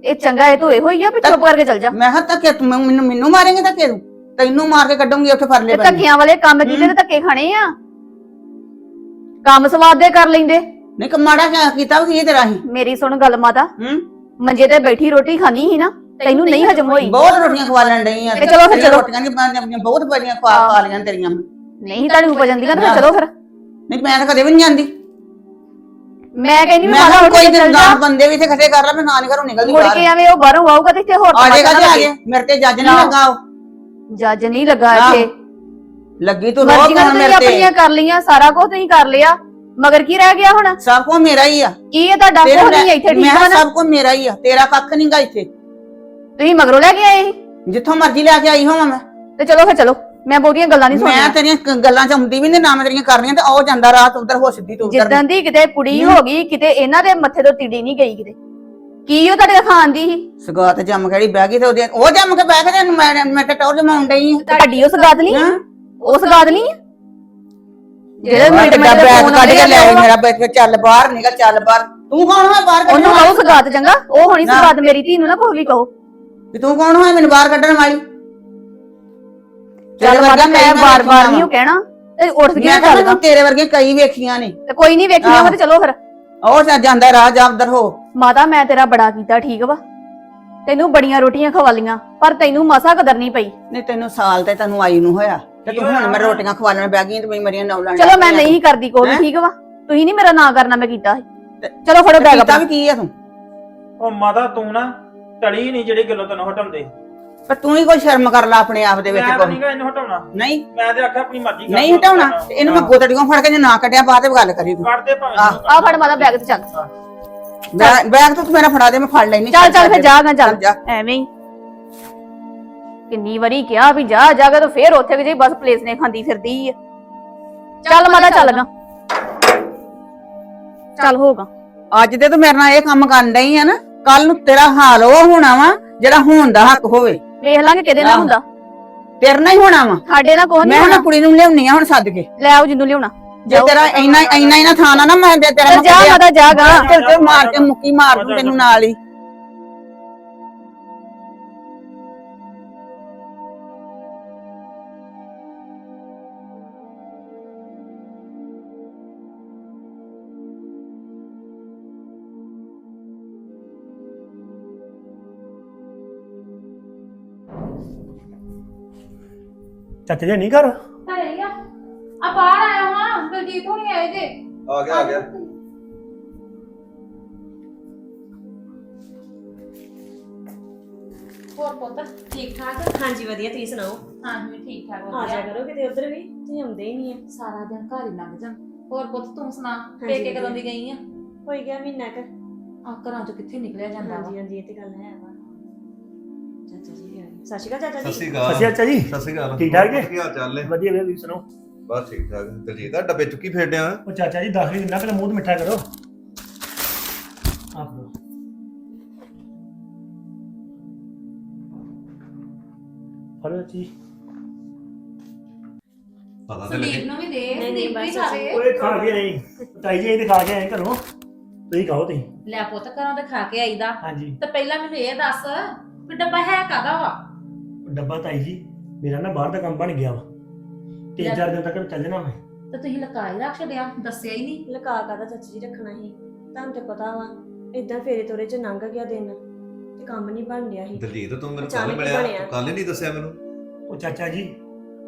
ਇਹ ਚੰਗਾ ਇਹ ਤੋਂ ਇਹੋ ਹੀ ਆ ਵੀ ਚੁੱਪ ਕਰਕੇ ਚੱਲ ਜਾ। ਮੈਂ ਕਿਹਾ ਧੱਕੇ ਤੂੰ ਮੈਨੂੰ ਮੈਨੂੰ ਮਾਰੇਂਗੇ ਧੱਕੇ ਤੂੰ? ਤੈਨੂੰ ਮਾਰ ਕੇ ਕੱਢੂੰਗੀ ਉੱਥੇ ਫੜ ਲੈ ਤੇ ਧੱਕਿਆਂ ਵਾਲੇ ਕੰਮ ਕੀਤੇ ਤੇ ਧੱਕੇ ਖਾਣੇ ਆ। ਕੰਮ ਸਵਾਦ ਦੇ ਕਰ ਲੈਂਦੇ। ਨਹੀਂ ਕਮਾੜਾ ਕਿਆ ਕੀਤਾ ਵੀ ਕੀ ਤੇਰਾ ਹੀ ਮੇਰੀ ਸੁਣ ਗੱਲ ਮਾਤਾ। ਹੂੰ? ਮੰਜੇ ਤੇ ਬੈਠੀ ਰੋਟੀ ਖਾਣੀ ਸੀ ਨਾ ਤੈਨੂੰ ਨਹੀਂ ਹਜਮ ਹੋਈ। ਬਹੁਤ ਰੋਟੀਆਂ ਖਵਾ ਲੈਣ ਡਈ ਆ। ਤੇ ਚਲੋ ਫਿਰ ਚਲੋ। ਰੋਟੀਆਂ ਨਹੀਂ ਬਣਦੀਆਂ ਬਹੁਤ ਬੜੀਆਂ ਖਵਾ ਖਾ ਲੀਆਂ ਤੇਰੀਆਂ। ਮੈਂ। ਨਹੀਂ ਤੁਹਾਡੀ ਉਪਜ ਜਾਂਦੀਆਂ ਤਾਂ ਫਿਰ ਚਲੋ ਫਿਰ। ਨਹੀਂ ਮੈਂ ਤਾਂ ਕਦੇ ਵੀ ਨਹੀਂ ਜਾਂਦੀ। ਮੈਂ ਕਹਿੰਦੀ ਮੈਂ ਮਾਤਾ ਕੋਈ ਕੇ ਦਿਨ ਦਸ ਬੰਦੇ ਵੀ ਇੱਥੇ ਇਕੱਠੇ ਕਰ ਲਾ ਮੈਂ ਨਾ ਨਹੀਂ ਘਰੋਂ ਨਿਕਲਦੀ ਮੁੜ ਬਾਹਰ। ਕੇ ਐਵੇਂ ਉਹ ਬਾਹਰੋਂ ਆਊਗਾ ਤੇ ਇੱਥੇ ਹੋਰ ਆ ਜਾਏਗਾ ਤੇ ਆ ਤਮਾਸ਼ਾ ਜੇ ਮੇਰੇ ਤੇ ਜੱਜ ਨਹੀਂ ਨਾ। ਲੱਗਾ ਉਹ। ਜੱਜ ਨਹੀਂ ਲੱਗਾ ਇੱਥੇ। ਲੱਗੀ ਤੂੰ ਰੋਕ ਮਰਜ਼ੀਆਂ ਹੁਣ ਤੁਸੀਂ ਮੇਰੇ ਆਪਣੀਆਂ ਤੇ ਕਰ ਲਈਆਂ ਸਾਰਾ ਕੁਝ ਤੁਸੀਂ ਕਰ ਲਿਆ। ਮਗਰ ਕੀ ਰਹਿ ਗਿਆ ਹੁਣ? ਸਭ ਕੁਝ ਮੇਰਾ ਹੀ ਆ। ਕੀ ਹੈ ਤੁਹਾਡਾ ਕੋਈ ਨਹੀਂ ਇੱਥੇ ਠੀਕ ਕਿਹਾ ਵਾ ਨਾ? ਸਭ ਕੁਝ ਮੇਰਾ ਹੀ ਆ। ਤੇਰਾ ਕੱਖ ਨਹੀਂਗਾ ਇੱਥੇ। ਤੁਸੀਂ ਮਗਰੋਂ ਲੈ ਕੇ ਆਏ ਸੀ? ਜਿੱਥੋਂ ਮਰਜ਼ੀ ਲੈ ਕੇ ਆਈ ਹੋਵਾਂ ਮੈਂ। ਤੇ ਚਲੋ ਫਿਰ ਚਲੋ। ਮੈਂ ਬਹੁਤੀਆਂ ਗੱਲਾਂ ਨਹੀਂ ਮੈਂ ਸੁਣਨੀਆਂ। ਤੇਰੀਆਂ ਕ- ਗੱਲਾਂ ਚ ਆਉਂਦੀ ਵੀ ਨਹੀਂ ਨਾ ਮੈਂ ਤੇਰੀਆਂ ਕਰਨੀਆਂ ਤੇ ਉਹ ਜਾਂਦਾ ਰਾਤ ਉਧਰ ਹੋ ਸਿੱਧੀ ਤੂੰ ਉਧਰ ਜਿੱਦਾਂ ਦੀ ਕਿਤੇ ਕੁੜੀ ਹੋ। ਗਈ ਕਿਤੇ ਇਹਨਾਂ ਦੇ ਮੱਥੇ ਤੋਂ ਤਿੜੀ ਨਹੀਂ ਗਈ ਕਿਤੇ। ਕੀ ਉਹ ਤੁਹਾਡੇ ਖਾਣ ਦੀ ਸੀ? ਸਗਾਤ ਜੰਮ ਖੜੀ ਬਹਿ ਗਈ ਤੇ ਉਹ ਜੰਮ ਕੇ ਬਹਿ ਕੇ ਤੇ ਮੈਂ ਮੈਂ ਤੇ ਟੌਰ ਜਮਾਉਣ ਡਈ ਆ। ਤੁਹਾਡੀ ਉਸ ਗਾਦ ਨਹੀਂ ਹਾਂ? ਉਸ ਗਾਦ ਨਹੀਂ ਜਿਹੜੇ ਮਿੰਟ ਦੇ ਬੈਗ ਕੱਢ ਕੇ ਲੈ ਆਈ ਆ, ਮੇਰਾ ਬੈਗ ਚੱਲ ਬਾਹਰ ਨਿਕਲ ਚੱਲ ਬਾਹਰ। ਤੂੰ ਕੌਣ ਹੋਇਆ ਬਾਹਰ ਕੱਢਣ ਉਹਨੂੰ ਕਹੋ ਸਗਾਤ ਚੰਗਾ ਉਹ ਹੋਣੀ। ਸਗਾਤ ਮੇਰੀ ਧੀ ਨੂੰ ਨਾ ਕੋਈ ਵੀ ਕਹੋ। ਵੀ ਤੂੰ ਕੌਣ ਹੋਇਆ ਮੈਨੂੰ ਬਾਹਰ ਕੱਢਣ ਵਾਲੀ? ਚੱਲ ਵਰਗੀਆਂ ਮੈਂ ਬਾਰ-ਬਾਰ ਨਹੀਂ ਉਹ ਕਹਿਣਾ। ਤੇ ਉੱਠ ਮੈਂ ਗਿਆ ਕਹਿੰਦਾ ਚੱਲ ਤੂੰ ਤੇਰੇ ਵਰਗੇ ਕਈ ਵੇਖੀਆਂ ਨੇ। ਤੇ ਕੋਈ ਨਹੀਂ ਵੇਖੀਆਂ ਵਾ ਤੇ ਚਲੋ ਫਿਰ। ਉਹ ਤਾਂ ਜਾਂਦਾ ਰਾਹ ਜਾ ਉਧਰ ਹੋ। ਮਾਤਾ ਮੈਂ ਤੇਰਾ ਬੜਾ ਕੀਤਾ ਠੀਕ ਵਾ। ਤੈਨੂੰ ਬੜੀਆਂ ਰੋਟੀਆਂ ਖਵਾ ਲੀਆਂ ਪਰ ਤੈਨੂੰ ਮਸਾ ਕਦਰ ਨਹੀਂ ਪਈ। ਨਹੀਂ ਤੈਨੂੰ ਸਾਲ ਤੇ ਤੈਨੂੰ ਆਈ ਨੂੰ ਹੋਇਆ। ਤੇ ਤੂੰ ਹੁਣ ਮੈਂ ਰੋਟੀਆਂ ਖਵਾਲਣ ਬੈ ਗਈ ਤੇ ਮੈਂ ਮਰੀਆਂ ਨੌ ਚਲੋ ਮੈਂ ਨਹੀਂ ਕਰਦੀ ਕੋਈ? ਠੀਕ ਵਾ? ਤੁਸੀਂ ਨਹੀਂ ਮੇਰਾ ਨਾਂ ਕਰਨਾ ਮੈਂ ਕੀਤਾ ਸੀ। ਚਲੋ ਫੜੋ ਬੈਗ ਕੀਤਾ ਵੀ ਕੀ ਆ ਤੂੰ? ਉਹ ਮਾਤਾ ਤੂੰ ਨਾ ਟੜੀ ਨਹੀਂ ਜਿਹੜੀ ਗੱਲੋਂ ਤੈਨੂੰ ਹਟਾਉਂਦੇ। ਪਰ ਤੂੰ ਹੀ ਕੋਈ ਸ਼ਰਮ ਕਰ ਲੈ ਆਪਣੇ ਆਪ ਦੇ ਵਿੱਚ ਮੈਂ ਕੋਈ। ਨਹੀਂ ਇਹਨੂੰ ਹਟਾਉਣਾ। ਨਹੀਂ। ਮੈਂ ਤੇ ਆਖਿਆ ਆਪਣੀ ਮਰਜ਼ੀ ਕਰ ਨਹੀਂ। ਹਟਾਉਣਾ। ਇਹਨੂੰ ਮੈਂ ਗੋਤੜੀਆਂ ਫੜ ਕੇ ਜੇ ਨਾ ਕੱਢਿਆ ਬਾਅਦ ਵਿੱਚ ਗੱਲ ਕਰੀ ਤੂੰ। ਕੱਢ ਦੇ ਭਾਵੇਂ। ਆ ਫੜ ਮਾਤਾ ਬੈਗ ਤੇ ਚੱਲ ਬੈਗ ਬੈਗ ਤਾਂ ਤੂੰ ਮੇਰਾ ਫੜਾ ਦੇ ਮੈਂ ਫੜ ਲੈਣੀ ਚੱਲ ਚੱਲ ਫਿਰ ਜਾ ਗਾ ਚੱਲ। ਜਾ। ਐਵੇਂ ਹੀ। ਕਿੰਨੀ ਵਾਰੀ ਕਿਹਾ ਵੀ ਜਾ ਜਾ ਕੇ ਤਾਂ ਫੇਰ ਉੱਥੇ ਕਿ ਜੇ ਬਸ ਪਲੇਸ ਨੇ ਖਾਂਦੀ ਫਿਰਦੀ ਆ ਚੱਲ ਮਾਤਾ ਚੱਲ ਗਾ। ਚੱਲ। ਹੋਗਾ ਅੱਜ ਤੇ ਤੂੰ ਮੇਰੇ ਨਾਲ ਇਹ ਕੰਮ ਕਰਨ ਡਈ ਆ ਨਾ ਕੱਲ ਨੂੰ ਤੇਰਾ ਹਾਲ ਉਹ ਹੋਣਾ ਵਾ ਜਿਹੜਾ ਹੋਣ ਦਾ ਹੱਕ ਹੋਵੇ। ਵੇਖ ਲਾਂਗੇ ਕਿਹਦੇ ਨਾਲ। ਹੁੰਦਾ। ਤੇਰੇ ਨਾਲ ਹੀ ਹੋਣਾ ਵਾ। ਸਾਡੇ ਨਾਲ ਕੋਈ ਮੈਂ ਨਹੀਂ ਹੁਣ ਹੋਣਾ। ਕੁੜੀ ਨੂੰ ਲਿਆਉਣੀ ਆ ਹੁਣ ਸੱਦ ਕੇ ਲੈ ਆਓ ਜਿੰਨੂੰ ਲਿਆਉਣਾ। ਜੇ ਤੇਰਾ ਇੰਨਾ ਇੰਨਾ ਥਾਂ ਨਾ ਨਾ ਮੈਂ ਤੇਰਾ ਜਾ ਮਾਤਾ ਤੇ ਮਾਰ ਕੇ ਮੁੱਕੀ ਮਾਰ ਦੂੰ ਤੈਨੂੰ ਨਾਲ ਹੀ। ਚਾਚਾ ਜੀ ਨਹੀਂ ਘਰ? ਘਰੇ ਆ। ਆ ਬਾਹਰ ਆਇਆ ਹਾਂ ਦਲਜੀਤ ਹੋਣੀ ਆਏ ਜੇ। ਆ ਗਿਆ ਆ ਗਿਆ। ਹੋਰ ਪੁੱਤ ਠੀਕ ਠਾਕ? ਹਾਂਜੀ ਵਧੀਆ ਤੁਸੀਂ ਸੁਣਾਓ? ਹਾਂ ਜੀ ਠੀਕ ਠਾਕ ਆ ਜਾ ਵਧੀਆ ਕਰੋ ਕਿਤੇ ਉਧਰ ਵੀ ਤੁਸੀਂ ਆਉਂਦੇ ਹੀ ਨਹੀਂ ਆ। ਸਾਰਾ ਦਿਨ ਘਰ ਹੀ ਲੰਘ ਜਾਂ ਹੋਰ ਪੁੱਤ ਤੂੰ ਸੁਣਾ ਪੇਕੇ ਕਦੋਂ। ਦੀ ਗਈ ਆ? ਹੋਈ ਗਿਆ ਮਹੀਨਾ ਕ। ਆ ਘਰਾਂ ਚੋਂ ਕਿੱਥੇ ਨਿਕਲਿਆ ਜਾਂਦਾ ਵਾ? ਹਾਂਜੀ ਹਾਂਜੀ ਇਹ ਤੇ ਗੱਲ ਹੈ। ਵਾ ਚਾਚਾ ਜੀ ਵੀ ਸਤਿ ਸ਼੍ਰੀ ਅਕਾਲ ਚਾਚਾ ਸਤਿ ਜੀ ਸ਼੍ਰੀ ਅਕਾਲ ਸਤਿ ਸ਼੍ਰੀ ਅਕਾਲ। ਜੀ। ਸਤਿ ਸ਼੍ਰੀ ਅਕਾਲ। ਠੀਕ ਠਾਕ ਜੀ? ਕੀ ਹਾਲ ਚਾਲ ਨੇ? ਵਧੀਆ ਵਧੀਆ ਤੁਸੀਂ ਸੁਣਾਓ? ਬਸ ਠੀਕ ਠਾਕ। ਦਲਜੀਤ ਆ ਡੱਬੇ ਚੁੱਕੀ ਫੇਡਿਆ ਉਹ ਚਾਚਾ ਜੀ ਦੱਸ ਵੀ ਦਿੰਦਾ ਪਹਿਲਾਂ ਮੂੰਹ ਤੇ ਮਿੱਠਾ ਕਰੋ। ਆਹੋ ਫੜੋ। ਜੀ। ਪਤਾ ਤੇ ਸੰਦੀਪ ਲੱਗੇ ਨੂੰ ਵੀ ਦੇ ਨਹੀਂ, ਨਹੀਂ, ਸੰਦੀਪ ਵੀ ਬਸ। ਖਾਵੇ ਓਏ ਖਾ ਕੇ ਆਈ। ਤਾਈ ਜੀ ਇਹ ਦਿਖਾ ਕੇ ਆਏ ਘਰੋਂ। ਤੁਸੀਂ ਕਹੋ ਤੁਸੀਂ। ਲੈ ਪੁੱਤ ਘਰੋਂ ਤੇ ਖਾ ਕੇ ਆਈਦਾ। ਹਾਂਜੀ। ਤੇ ਪਹਿਲਾਂ ਮੈਨੂੰ ਇਹ ਦੱਸ ਵੀ ਡੱਬਾ ਹੈ ਕਾਦਾ ਵਾ? ਡੱਬਾ ਤਾਈ ਜੀ ਮੇਰਾ ਨਾ ਬਾਹਰ ਦਾ ਕੰਮ ਬਣ ਗਿਆ ਵਾ। ਤਿੰਨ ਚਾਰ ਦਿਨ ਤੱਕ ਚੱਲ ਜਾਣਾ ਮੈਂ। ਤੇ ਤੁਸੀਂ ਲਕਾਈ ਰੱਖ ਛੱਡਿਆ ਦੱਸਿਆ ਹੀ ਨਹੀਂ। ਲਕਾ ਕਾਦਾ ਚਾਚਾ ਜੀ ਰੱਖਣਾ ਸੀ? ਤੁਹਾਨੂੰ ਤੇ ਪਤਾ ਵਾ ਇਦਾਂ ਫੇਰੇ ਤੋਰੇ ਚ ਲੰਘ ਗਿਆ ਦਿਨ ਤੇ ਕੰਮ ਨਹੀਂ ਬਣ ਰਿਹਾ ਸੀ। ਦਲਜੀਤ ਤੂੰ ਮੈਨੂੰ ਅਚਾਨਕ ਕੱਲ ਹੀ ਮਿਲਿਆ? ਬਣਿਆ। ਤੂੰ ਕੱਲ ਹੀ ਨਹੀਂ ਦੱਸਿਆ ਮੈਨੂੰ? ਉਹ ਚਾਚਾ ਜੀ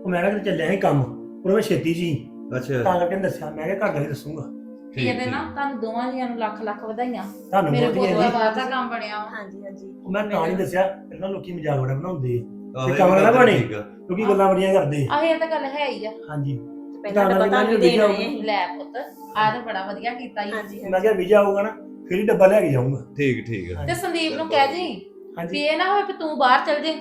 ਉਹ ਮੈਂ ਕਿਹਾ ਕਿਤੇ ਚੱਲਿਆ ਸੀ ਕੰਮ ਪਰ ਮੈਂ ਛੇਤੀ ਜੀ। ਅੱਛਾ। ਤਾਂ ਕਰਕੇ ਨੀ ਦੱਸਿਆ ਮੈਂ ਕਿਹਾ ਘਰ ਦਾ ਹੀ ਦੱਸੂਗਾ। ਠੀਕ ਇਹਦੇ ਨਾ ਤੁਹਾਨੂੰ ਦੋਵਾਂ ਜੀਆਂ ਨੂੰ ਲੱਖ ਲੱਖ ਵਧਾਈਆਂ। ਤੁਹਾਨੂੰ ਮੇਰੇ ਬਹੁਤ ਕੋਲ ਹੀ ਬਾਹਰ ਦਾ ਕੰਮ ਬਣਿਆ ਵਾ। ਹਾਂਜੀ ਹਾਂਜੀ। ਉਹ ਮੈਂ ਤਾਂ ਨਹੀਂ ਦੱਸਿਆ ਪਹਿਲਾਂ ਲੋਕੀ ਮਜ਼ਾਕ ਬੜਾ ਬਣਾਉਂਦੇ ਆ। ਤੇ ਇਹ ਕਮਰਾ ਨਾ ਬਣੇ। ਆ। ਕਿਉਂਕਿ ਗੱਲਾਂ ਬੜੀਆਂ ਕਰਦੇ। ਆ ਆਹ ਇਹ ਤਾਂ ਗੱਲ ਹੈ ਹੀ ਆ। ਹਾਂਜੀ। ਤੇ ਪਹਿਲਾਂ ਤਾਂ ਪਤਾ ਨਹੀਂ ਦੇਣ ਅਸੀਂ ਲੈ ਪੁੱਤ। ਆਹ ਤਾਂ ਬੜਾ ਵਧੀਆ ਕੀਤਾ ਹੀ ਹਾਂਜੀ ਮੈਂ ਕਿਹਾ ਵੀਜ਼ਾ ਆਊਗਾ ਨਾ ਫਿਰ ਹੀ ਡੱਬਾ ਲੈ ਕੇ ਜਾਊਂਗਾ। ਠੀਕ ਠੀਕ ਆ। ਤੇ ਸੰਦੀਪ ਨੂੰ ਕਹਿ ਜੀ ਵੀ ਹਾਂਜੀ ਇਹ ਨਾ ਹੋਵੇ ਵੀ ਤੂੰ ਬਾਹਰ ਚਲ ਜੇ।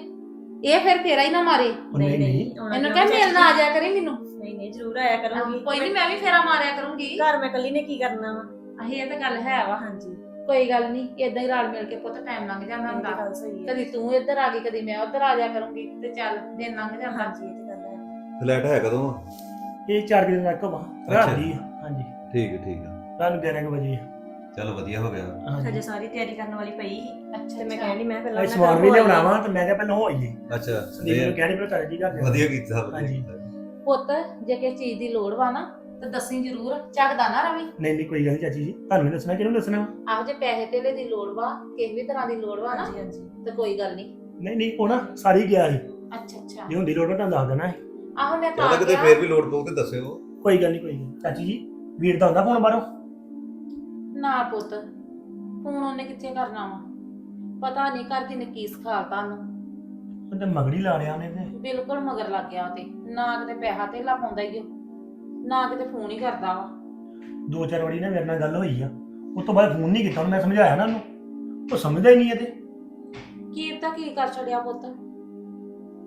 ਇਹ ਫਿਰ ਤੇਰਾ ਹੀ ਨਾ ਮਾਰੇ। ਉਹ ਨਹੀਂ ਨਹੀਂ ਇਹਨੂੰ ਕਹਿ ਮਿਲਣ ਆ ਜਾਇਆ ਕਰੀ ਮੈਨੂੰ। ਨਹੀਂ ਨਹੀਂ ਜ਼ਰੂਰ ਆਇਆ ਕਰੂੰਗੀ। ਕੋਈ ਨਹੀਂ ਮੈਂ ਵੀ ਫੇਰਾ ਮਾਰਿਆ ਕਰੂੰਗੀ। ਘਰ ਮੈਂ ਇਕੱਲੀ ਨੇ ਕੀ ਕਰਨਾ ਵਾ? ਆਹ ਇਹ ਤਾਂ ਗੱਲ ਹੈ ਵਾ। ਹਾਂਜੀ। ਕੋਈ ਗੱਲ ਨਹੀਂ ਇਦਾਂ ਹੀ ਰਲ ਮਿਲ ਕੇ ਪੁੱਤ ਟਾਈਮ ਲੰਘ ਜਾਂਦਾ ਇਹ ਤੇ ਹੁੰਦਾ ਗੱਲ ਸਹੀ ਹੈ ਕਦੀ ਤੂੰ ਇੱਧਰ ਆ ਗਈ ਕਦੀ ਮੈਂ ਉੱਧਰ ਆ ਜਾਇਆ ਕਰੂੰਗੀ ਤੇ ਚੱਲ ਦਿਨ ਲੰਘ ਜਾਂਦਾ ਹਾਂਜੀ ਇਹ ਤੇ ਗੱਲ ਹੈ ਫਲੈਟ ਹੈ ਕਦੋਂ ਆ? ਇਹ 4 ਦਿਨ ਤੱਕ ਵਾ ਰਾਤ ਅੱਛਾ। ਦੀ ਆ, ਹਾਂਜੀ ਠੀਕ ਹੈ ਠੀਕ ਆ ਰਾਤ ਨੂੰ 11 ਕੁ ਵਜੇ ਆ। ਚਲੋ ਵਧੀਆ ਹੋ ਗਿਆ ਹਾਂਜੀ ਹਜੇ ਸਾਰੀ ਤਿਆਰੀ ਕਰਨ ਵਾਲੀ ਪਈ ਸੀ ਅੱਛਾ ਤੇ ਮੈਂ। ਕਹਿਣੀ ਮੈਂ ਪਹਿਲਾਂ ਉਹਨਾਂ ਸਮਾਨ ਵੀ ਹੋ ਲਿਆਉਣਾ ਵਾ ਤੇ ਮੈਂ ਕਿਹਾ ਪਹਿਲਾਂ ਹੋ ਆਈਏ ਅੱਛਾ ਸੰਦੀਪ ਨੂੰ ਕਹਿਣੀ ਪਰ ਚਾਚਾ ਜੀ ਘਰ ਜਾਣਾ। ਵਧੀਆ ਕੀਤਾ ਵਧੀਆ ਹਾਂਜੀ। ਕੀਤਾ ਪੁੱਤ ਜੇ ਕਿਸੇ ਚੀਜ਼ ਦੀ ਲੋੜ ਵਾ ਨਾ ਤੇ ਦੱਸੀ ਜ਼ਰੂਰ ਝਗਦਾ ਨਾ ਰਵੀ। ਨਹੀਂ ਨਹੀਂ ਕੋਈ ਗੱਲ ਨਹੀਂ ਚਾਚੀ ਜੀ। ਤੁਹਾਨੂੰ ਵੀ ਦੱਸਣਾ ਕਿਹਨੂੰ ਦੱਸਣਾ? ਆਹੋ ਜੇ ਪੈਸੇ ਧੇਲੇ ਦੀ ਲੋੜ ਵਾ ਕਿਸੇ ਵੀ ਤਰ੍ਹਾਂ ਦੀ ਲੋੜ ਵਾ ਨਾ ਹਾਂਜੀ ਹਾਂਜੀ। ਤੇ ਕੋਈ ਗੱਲ ਨਹੀਂ ਨਹੀਂ ਨਹੀਂ ਉਹ ਨਾ ਸਾਰੀ ਗਿਆ ਸੀ। ਅੱਛਾ ਅੱਛਾ। ਜੇ ਹੁੰਦੀ ਲੋੜ ਮੈਂ ਤੁਹਾਨੂੰ ਦੱਸ ਦੇਣਾ ਸੀ। ਆਹੋ ਮੈਂ ਚਲੋ ਤਾਂ ਕਿਤੇ ਫੇਰ ਵੀ ਲੋੜ ਪਊ ਤੇ ਦੱਸਿਓ। ਕੋਈ ਗੱਲ ਨਹੀਂ ਕੋਈ ਗੱਲ ਨੀ। ਚਾਚੀ ਜੀ ਵੀਰ ਦਾ ਹੁੰਦਾ ਫੋਨ ਬਾਹਰੋਂ? ਨਾ ਪੁੱਤ ਫੋਨ ਉਹਨੇ ਕਿੱਥੇ ਕਰਨਾ ਵਾ? ਪਤਾ ਨਹੀਂ ਘਰ ਦੀ ਨੇ ਕੀ ਸਿਖਾਲ ਤੁਹਾਨੂੰ ਉਹ ਤੇ ਮਗੜੀ ਲਾ ਲਿਆ ਉਹਨੇ ਤੇ। ਬਿਲਕੁਲ ਮਗਰ ਲੱਗ ਗਿਆ ਉਹ ਤੇ। ਨਾ ਕਿਤੇ ਪੈਸਾ ਧੇਲਾ ਪਾਉਂਦਾ ਹੀ ਉਹ। ਨਾ ਕਿਤੇ ਫੋਨ ਹੀ ਕਰਦਾ ਵਾ। ਦੋ ਚਾਰ ਵਾਰੀ ਨਾ ਮੇਰੇ ਨਾਲ ਗੱਲ ਹੋਈ ਆ। ਉਸ ਤੋਂ ਬਾਅਦ ਫੋਨ ਨਹੀਂ ਕੀਤਾ ਉਹਨੂੰ ਮੈਂ ਸਮਝਾਇਆ ਨਾ ਉਹਨੂੰ। ਉਹ ਸਮਝਦਾ ਹੀ ਨਹੀਂ ਇਹ ਤੇ ਕੀ ਤਾਂ ਕੀ ਕਰ ਛੜਿਆ ਪੁੱਤ।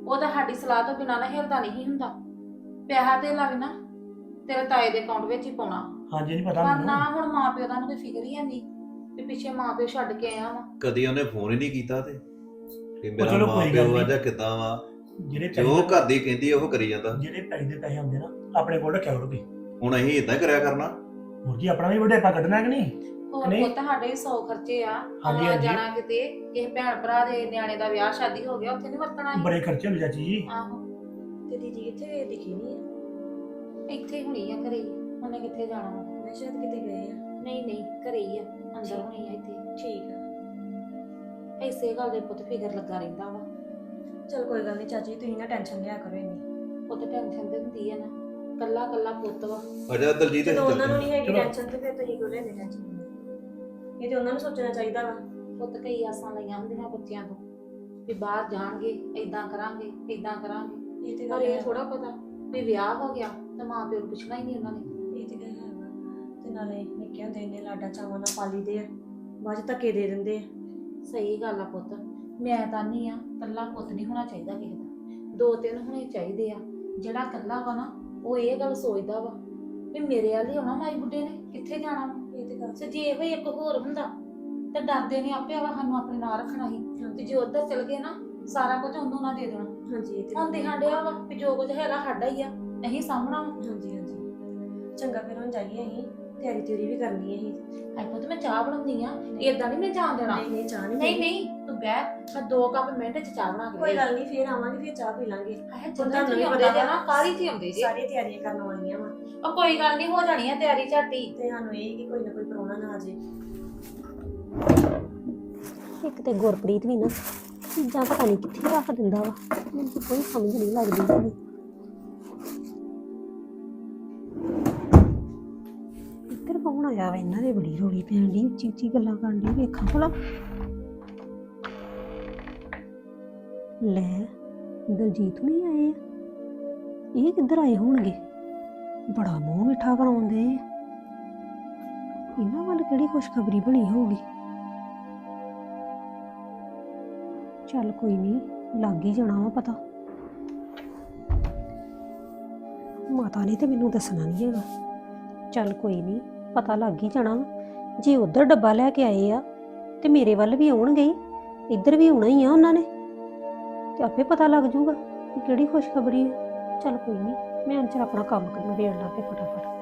ਉਹ ਤਾਂ ਸਾਡੀ ਸਲਾਹ ਤੋਂ ਬਿਨਾਂ ਨਾ ਹਿਲਦਾ ਨਹੀਂ ਹੁੰਦਾ। ਪੈਸਾ ਧੇਲਾ ਵੀ ਨਾ ਤੇਰੇ ਤਾਏ ਦੇ ਅਕਾਊਂਟ ਵਿੱਚ ਹੀ ਪਾਉਣਾ। ਹਾਂਜੀ ਨਹੀਂ ਪਤਾ ਪਰ ਨਾ ਮੈਨੂੰ ਹੁਣ ਮਾਂ ਪਿਓ ਦਾ ਨੂੰ ਕੋਈ ਫਿਕਰ ਹੀ ਨਹੀਂ ਵੀ ਪਿੱਛੇ ਮਾਂ ਪਿਓ ਛੱਡ ਕੇ ਆਇਆ ਵਾ। ਕਦੀ ਉਹਨੇ ਫੋਨ ਹੀ ਨਹੀਂ ਕੀਤਾ ਤੇ। ਕਿ ਮੇਰਾ ਚਲੋ ਮਾਂ ਕੋਈ ਗੱਲ ਪਿਓ ਆ ਨਹੀਂ। ਜਾਂ ਕਿਦਾਂ ਵਾ। ਜਿਹੜੇ ਜੋ ਪੈਸੇ ਘਰ ਦੀ ਕਹਿੰਦੀ ਆ ਉਹ ਕਰੀ ਜਾਂਦਾ। ਜਿਹੜੇ ਪੈਸੇ ਦੇ ਪੈਸੇ ਹੁੰਦੇ ਨਾ ਆਪਣੇ ਕੋਲ ਰੱਖਿਆ ਕਰੋ ਤੁਸੀਂ। ਹੁਣ ਅਸੀਂ ਇਦਾਂ ਕਰਿਆ ਕਰਨਾ। ਹੋਰ ਕੀ ਆਪਣਾ ਵੀ ਵਡੇਪਾ ਕੱਢਣਾ ਕਿ ਨਹੀਂ? ਹੋਰ ਨਹੀਂ। ਪੁੱਤ ਸਾਡੇ ਵੀ 100 ਖਰਚੇ ਆ। ਹਾਂਜੀ, ਆਉਣਾ ਹਾਂਜੀ। ਜਾਣਾ ਕਿਤੇ ਕਿਸੇ ਭੈਣ ਭਰਾ ਦੇ ਨਿਆਣੇ ਦਾ ਵਿਆਹ ਸ਼ਾਦੀ ਹੋ ਗਿਆ ਉੱਥੇ ਨਹੀਂ ਵਰਤਣਾ ਸੀ ਬੜੇ ਖਰਚੇ ਹੁੰਦੇ ਚਾਚੀ ਜੀ। ਆਹੋ। ਤੇ ਦੀਦੀ ਇੱਥੇ ਦਿਖੀ ਨਹੀਂ ਆ? ਇੱਥੇ ਹੁਣੀ ਆ ਘਰੇ ਹੀ। ਆ। ਉਹਨੇ ਕਿੱਥੇ ਜਾਣਾ? ਵਾ? ਮੈਂ ਸ਼ਾਇਦ ਕਿਤੇ ਗਏ ਆ। ਨਹੀਂ ਨਹੀਂ ਘਰੇ ਹੀ ਆ। ਅੰਦਰ। ਹੁਣੀ ਆ ਇੱਥੇ। ਠੀਕ ਆ। ਇਸੇ ਗੱਲ ਦੇ ਪੁੱਤ ਫਿਕਰ ਲੱਗਾ ਰਹਿੰਦਾ ਵਾ। ਚਲ ਕੋਈ ਗੱਲ ਨਹੀਂ ਚਾਚੀ ਤੁਸੀਂ ਨਾ ਟੈਨਸ਼ਨ ਲਿਆ ਕਰੋ ਇੰਨੀ। ਪੁੱਤ ਟੈਨਸ਼ਨ ਤੇ ਹੁੰਦੀ ਆ ਨਾ ਕੱਲਾ ਕੱਲਾ ਪੁੱਤ ਵਾ। ਅਜਾ ਦਲਜੀਤ ਜਦੋਂ ਉਹਨਾਂ ਨੂੰ ਨਹੀਂ ਹੈਗੀ। ਟੈਨਸ਼ਨ ਤੇ ਫਿਰ ਤੁਸੀਂ ਕਿਉਂ ਲੈਂਦੇ ਟੈਨਸ਼ਨ ਇਹ ਤੇ ਉਹਨਾਂ ਨੂੰ ਸੋਚਣਾ ਚਾਹੀਦਾ ਵਾ। ਪੁੱਤ ਕਈ ਆਸਾਂ ਲਈਆਂ ਹੁੰਦੀਆਂ ਬੱਚਿਆਂ ਤੋਂ ਵੀ ਬਾਹਰ ਜਾਣਗੇ ਇਦਾਂ ਕਰਾਂਗੇ ਇਦਾਂ ਕਰਾਂਗੇ। ਇਹ ਤੇ ਪਰ ਗੱਲ ਇਹ ਹੈ। ਥੋੜਾ ਪਤਾ ਵੀ ਵਿਆਹ ਹੋ ਗਿਆ ਤੇ ਮਾਂ ਪਿਓ ਨੂੰ ਪੁੱਛਣਾ ਹੀ ਨਹੀਂ ਉਹਨਾਂ ਨੇ। ਇਹ ਤੇ ਗੱਲ ਹੈ ਵਾ। ਤੇ ਨਾਲੇ ਨਿੱਕੇ ਹੁੰਦੇ ਇੰਨੇ ਲਾਡਾ ਚਾਵਾਂ ਨਾਲ ਪਾਲੀ ਦੇ ਆ ਬਾਅਦ 'ਚ ਧੱਕੇ ਦੇ ਦਿੰਦੇ ਆ। ਸਹੀ ਗੱਲ ਆ ਪੁੱਤ। ਮੈਂ ਤਾਂ ਨਹੀਂ ਆ ਕੱਲਾ ਪੁੱਤ ਨਹੀਂ ਹੋਣਾ ਚਾਹੀਦਾ ਕਿਸੇ ਦਾ। ਦੋ ਤਿੰਨ ਹੋਣੇ ਚਾਹੀਦੇ ਆ। ਜਿਹੜਾ ਕੱਲਾ ਵਾ ਨਾ ਉਹ ਇਹ ਗੱਲ ਸੋਚਦਾ ਵਾ ਵੀ ਮੇਰੇ ਵਾਲੀ ਆਉਣਾ ਮਾਈ ਬੁੱਢੇ ਨੇ ਕਿੱਥੇ ਜਾਣਾ ਵਾ? ਇਹ ਤੇ ਗੱਲ ਤੇ ਜੇ ਇਹੋ ਹੀ ਇੱਕ ਹੋਰ ਹੁੰਦਾ ਤੇ ਡਰਦੇ ਨੇ ਆਪੇ ਵਾ ਸਾਨੂੰ ਆਪਣੇ ਨਾਲ ਰੱਖਣਾ ਸੀ ਤੇ ਜੇ ਉਧਰ ਚਲ ਗਏ ਨਾ ਸਾਰਾ ਕੁਝ ਉਹਨੂੰ ਨਾ ਦੇ ਦੇਣਾ। ਹਾਂਜੀ ਇਹ ਤੇ ਹੁਣ ਡਿਆ ਵਾ ਵੀ ਜੋ ਕੁਝ ਹੈਗਾ ਸਾਡਾ ਹੀ ਆ ਅਸੀਂ ਸਾਹਮਣਾ ਹਾਂਜੀ ਹਾਂਜੀ। ਚੰਗਾ ਫਿਰ ਹੁਣ ਜਾਈਏ ਅਸੀਂ। ਤਿਆਰੀ ਤਿਉਰੀ ਵੀ ਕਰਨੀ ਹੈ ਅਸੀਂ। ਹਾਏ ਪੁੱਤ ਮੈਂ ਚਾਹ ਬਣਾਉਂਦੀ ਆ ਏਦਾਂ ਨਹੀਂ ਮੈਂ ਜਾਣ ਦੇਣਾ। ਨਹੀਂ ਨਹੀਂ ਚਾਹ ਨਹੀਂ ਨਹੀਂ ਨਹੀਂ ਤੂੰ ਬਹਿ ਮੈਂ ਦੋ ਕੱਪ ਮਿੰਟ ਚ ਚਾਹ ਬਣਾ ਕੇ ਕੋਈ ਗੱਲ ਨਹੀਂ ਫਿਰ ਆਵਾਂਗੇ ਫਿਰ ਚਾਹ ਪੀ ਲਾਂਗੇ। ਹਾਏ ਜਦੋਂ ਤੁਹਾਨੂੰ ਆਉਂਦੇ ਪਤਾ ਜੇ ਵਾ। ਨਾ ਕਾਹਲੀ ਚ ਆਉਂਦੇ ਜੇ। ਸਾਰੀਆਂ ਤਿਆਰੀਆਂ ਕਰਨ ਵਾਲੀਆਂ ਵਾ। ਉਹ ਕੋਈ ਗੱਲ ਨਹੀਂ ਹੋ ਜਾਣੀ ਆ ਤਿਆਰੀ ਝਾਟੀ। ਤੇ ਸਾਨੂੰ ਇਹ ਕਿ ਕੋਈ ਨਾ ਕੋਈ ਪ੍ਰਾਹੁਣਾ ਨਾ ਆ ਜੇ। ਇੱਕ ਤੇ ਗੁਰਪ੍ਰੀਤ ਵੀ ਨਾ ਚੀਜ਼ਾਂ ਪਤਾ ਨਹੀਂ ਕਿੱਥੇ ਰੱਖ ਦਿੰਦਾ ਵਾ। ਮੈਨੂੰ ਕੋਈ ਸਮਝ ਨਹੀਂ ਲੱਗਦੀ ਹੈਗੀ। ਇੱਧਰ ਵਾ ਇਹਨਾਂ ਦੇ ਬੜੀ ਰੋਲੀ ਪੈਣ ਦੀ ਉੱਚੀ ਉੱਚੀ ਗੱਲਾਂ ਕਰਨ ਦੀ ਵੇਖਾਂ ਭਲਾ। ਲੈ, ਦਲਜੀਤ ਨਹੀਂ ਆਏ ਆ। ਇਹ ਕਿੱਧਰ ਆਏ ਹੋਣਗੇ? ਬੜਾ ਮੂੰਹ ਮਿੱਠਾ ਕਰਾਉਂਦੇ ਆ। ਇਹਨਾਂ ਵੱਲ ਕਿਹੜੀ ਖੁਸ਼ਖਬਰੀ ਬਣੀ ਹੋਊਗੀ? ਚੱਲ ਕੋਈ ਨਹੀਂ ਲੱਗ ਹੀ ਜਾਣਾ ਵਾ ਪਤਾ। ਮਾਤਾ ਨੇ ਤੇ ਮੈਨੂੰ ਦੱਸਣਾ ਨਹੀਂ ਹੈਗਾ। ਚੱਲ ਕੋਈ ਨਹੀਂ ਪਤਾ ਲੱਗ ਹੀ ਜਾਣਾ ਵਾ। ਜੇ ਉਧਰ ਡੱਬਾ ਲੈ ਕੇ ਆਏ ਆ, ਤੇ ਮੇਰੇ ਵੱਲ ਵੀ ਆਉਣਗੇ ਹੀ। ਇੱਧਰ ਵੀ ਆਉਣਾ ਹੀ ਆ ਉਹਨਾਂ ਨੇ। ਤੇ ਆਪੇ ਪਤਾ ਲੱਗ ਜਾਊਗਾ ਕਿ ਕਿਹੜੀ ਖੁਸ਼ਖਬਰੀ ਹੈ ਚੱਲ ਕੋਈ ਨਹੀਂ, ਮੈਂ ਅੰਚਰ ਆਪਣਾ ਕੰਮ ਕਰਨ ਵੇੜ ਲਾ ਕੇ ਫਟਾਫਟ।